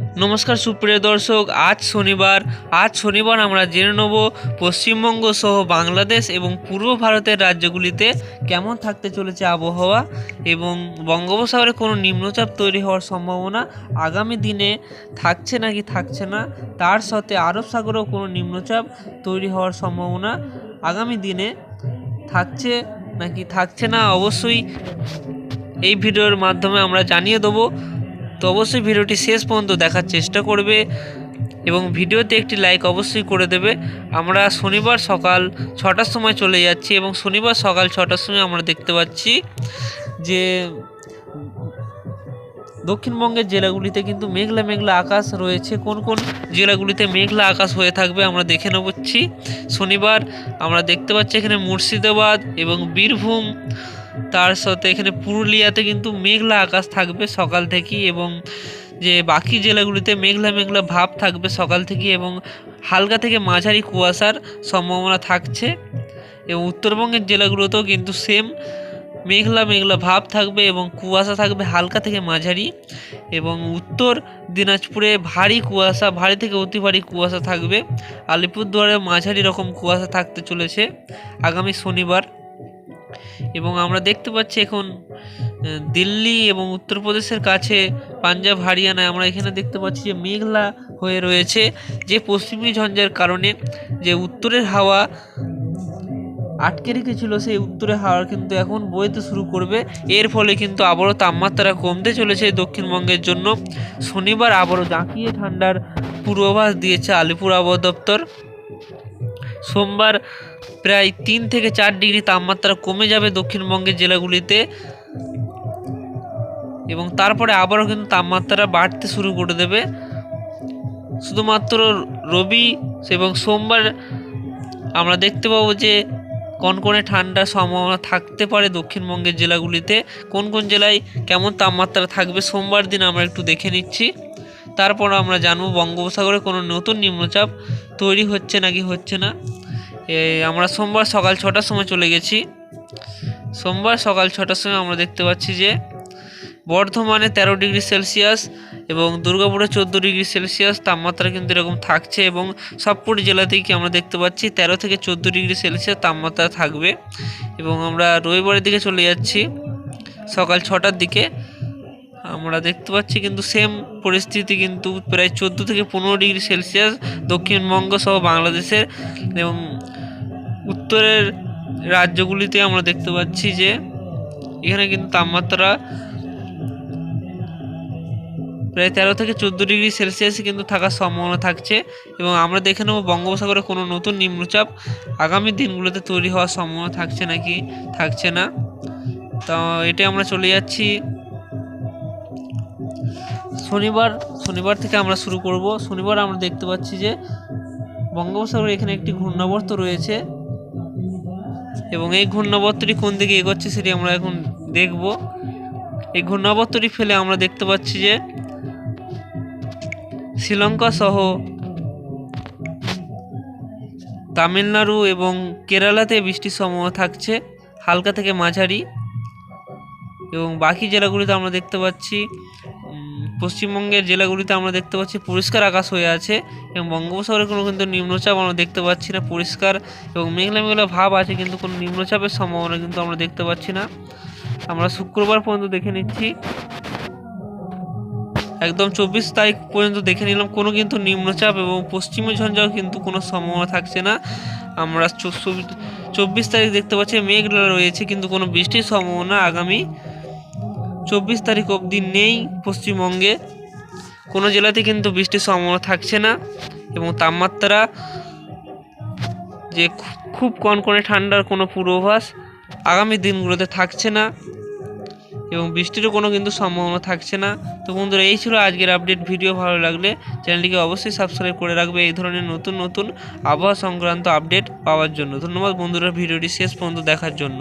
নমস্কার সুপ্রিয় দর্শক, আজ শনিবার। আজ শনিবার আমরা জেনে নেব পশ্চিমবঙ্গ সহ বাংলাদেশ এবং পূর্ব ভারতের রাজ্যগুলিতে কেমন থাকতে চলেছে আবহাওয়া এবং বঙ্গোপসাগরে কোনো নিম্নচাপ তৈরি হওয়ার সম্ভাবনা আগামী দিনে থাকছে নাকি থাকছে না? তার সাথে আরব সাগরেও কোনো নিম্নচাপ তৈরি হওয়ার সম্ভাবনা আগামী দিনে থাকছে নাকি থাকছে না? অবশ্যই এই ভিডিওর মাধ্যমে আমরা জানিয়ে দেবো। তো অবশ্যই ভিডিওটি শেষ পর্যন্ত দেখার চেষ্টা করবে এবং ভিডিওতে একটি লাইক অবশ্যই করে দেবে। আমরা শনিবার সকাল ছটার সময় চলে যাচ্ছি এবং শনিবার সকাল ছটার সময় আমরা দেখতে পাচ্ছি যে দক্ষিণবঙ্গের জেলাগুলিতে কিন্তু মেঘলা মেঘলা আকাশ রয়েছে। কোন কোন জেলাগুলিতে মেঘলা আকাশ হয়ে থাকবে আমরা দেখে নেবচ্ছি। শনিবার আমরা দেখতে পাচ্ছি এখানে মুর্শিদাবাদ এবং বীরভূম। তার সাথে এখানে পুরুলিয়াতে কিন্তু মেঘলা আকাশ থাকবে সকাল থেকেই এবং যে বাকি জেলাগুলিতে মেঘলা মেঘলা ভাব থাকবে সকাল থেকে এবং হালকা থেকে মাঝারি কুয়াশার সম্ভাবনা থাকছে। এবং উত্তরবঙ্গের জেলাগুলোতেও কিন্তু সেম মেঘলা মেঘলা ভাব থাকবে এবং কুয়াশা থাকবে হালকা থেকে মাঝারি এবং উত্তর দিনাজপুরে ভারী কুয়াশা, ভারী থেকে অতি ভারী কুয়াশা থাকবে। আলিপুরদুয়ারে মাঝারি রকম কুয়াশা থাকতে চলেছে আগামী শনিবার এবং আমরা দেখতে পাচ্ছি এখন দিল্লি এবং উত্তরপ্রদেশের কাছে পাঞ্জাব, হরিয়ানায় আমরা এখানে দেখতে পাচ্ছি যে মেঘলা হয়ে রয়েছে, যে পশ্চিমী ঝঞ্ঝার কারণে যে উত্তরের হাওয়া আটকে রেখেছিল সেই উত্তরে হাওয়া কিন্তু এখন বইতে শুরু করবে। এর ফলে কিন্তু আবারও তাপমাত্রা কমতে চলেছে দক্ষিণবঙ্গের জন্য। শনিবার আবারও জাঁকিয়ে ঠান্ডার পূর্বাভাস দিয়েছে আলিপুর আবহাওয়া দপ্তর। সোমবার প্রায় তিন থেকে চার ডিগ্রি তাপমাত্রা কমে যাবে দক্ষিণবঙ্গের জেলাগুলিতে এবং তারপরে আবারও কিন্তু তাপমাত্রা বাড়তে শুরু করে দেবে। শুধুমাত্র রবি এবং সোমবার আমরা দেখতে পাবো যে কনকনে ঠান্ডার সম্ভাবনা থাকতে পারে দক্ষিণবঙ্গের জেলাগুলিতে। কোন কোন জেলায় কেমন তাপমাত্রা থাকবে সোমবার দিন আমরা একটু দেখে নিচ্ছি। তারপর আমরা জানব বঙ্গোপসাগরে কোনো নতুন নিম্নচাপ তৈরি হচ্ছে নাকি হচ্ছে না। আমরা সোমবার সকাল ছটার সময় চলে গেছি। সোমবার সকাল ছটার সময় আমরা দেখতে পাচ্ছি যে বর্ধমানে তেরো ডিগ্রি সেলসিয়াস এবং দুর্গাপুরে চোদ্দ ডিগ্রি সেলসিয়াস, তাপমাত্রা কিন্তু এরকম থাকছে এবং সবকটি জেলাতেই কি আমরা দেখতে পাচ্ছি, তেরো থেকে চোদ্দ ডিগ্রি সেলসিয়াস তাপমাত্রা থাকবে। এবং আমরা রবিবারের দিকে চলে যাচ্ছি, সকাল ছটার দিকে। আমরা দেখতে পাচ্ছি কিন্তু সেম পরিস্থিতি কিন্তু প্রায় চোদ্দ থেকে পনেরো ডিগ্রি সেলসিয়াস দক্ষিণবঙ্গ সহ বাংলাদেশের এবং উত্তরের রাজ্যগুলিতে আমরা দেখতে পাচ্ছি যে এখানে কিন্তু তাপমাত্রা প্রায় তেরো থেকে চোদ্দ ডিগ্রি সেলসিয়াসে কিন্তু থাকার সম্ভাবনা থাকছে এবং আমরা দেখে নেব বঙ্গোপসাগরে কোনো নতুন নিম্নচাপ আগামী দিনগুলোতে তৈরি হওয়ার সম্ভাবনা থাকছে নাকি থাকছে না। তো এটা আমরা চলে যাচ্ছি। শনিবার শনিবার থেকে আমরা শুরু করব। শনিবার আমরা দেখতে পাচ্ছি যে বঙ্গোপসাগরে এখানে একটি ঘূর্ণাবর্ত রয়েছে এবং এই ঘূর্ণাবর্তটি কোন দিকে এগোচ্ছে সেটি আমরা এখন দেখব। এই ঘূর্ণাবর্তটি ফেলে আমরা দেখতে পাচ্ছি যে শ্রীলঙ্কা সহ তামিলনাড়ু এবং কেরালাতে বৃষ্টির সম্ভাবনা থাকছে। হালকা থেকে মাঝারি এবং বাকি জেলাগুলিতে আমরা দেখতে পাচ্ছি পশ্চিমবঙ্গের জেলাগুলিতে আমরা দেখতে পাচ্ছি পরিষ্কার আকাশ হয়ে আছে এবং বঙ্গোপসাগরে কোনো কিন্তু নিম্নচাপ আমরা দেখতে পাচ্ছি না। পরিষ্কার এবং মেঘলা মেঘলা ভাব আছে কিন্তু কোনো নিম্নচাপের সম্ভাবনা কিন্তু আমরা দেখতে পাচ্ছি না। আমরা শুক্রবার পর্যন্ত দেখে নিচ্ছি একদম চব্বিশ তারিখ পর্যন্ত দেখে নিলাম। কোনো কিন্তু নিম্নচাপ এবং পশ্চিমী ঝঞ্ঝাও কিন্তু কোনো সম্ভাবনা থাকছে না। আমরা চব্বিশ তারিখ দেখতে পাচ্ছি, মেঘলা রয়েছে কিন্তু কোনো বৃষ্টির সম্ভাবনা আগামী চব্বিশ তারিখ অবধি নেই পশ্চিমবঙ্গে। কোনো জেলাতে কিন্তু বৃষ্টির সম্ভাবনা থাকছে না এবং তাপমাত্রা যে খুব কনকনে ঠান্ডার কোনো পূর্বাভাস আগামী দিনগুলোতে থাকছে না। এবং বৃষ্টিরও কোনো কিন্তু সম্ভাবনা থাকছে না। তো বন্ধুরা, এই ছিল আজকের আপডেট ভিডিও ভালো লাগলে চ্যানেলটিকে অবশ্যই সাবস্ক্রাইব করে রাখবে। এই ধরনের নতুন নতুন আবহাওয়া সংক্রান্ত আপডেট পাওয়ার জন্য। ধন্যবাদ বন্ধুরা, ভিডিওটি শেষ পর্যন্ত দেখার জন্য।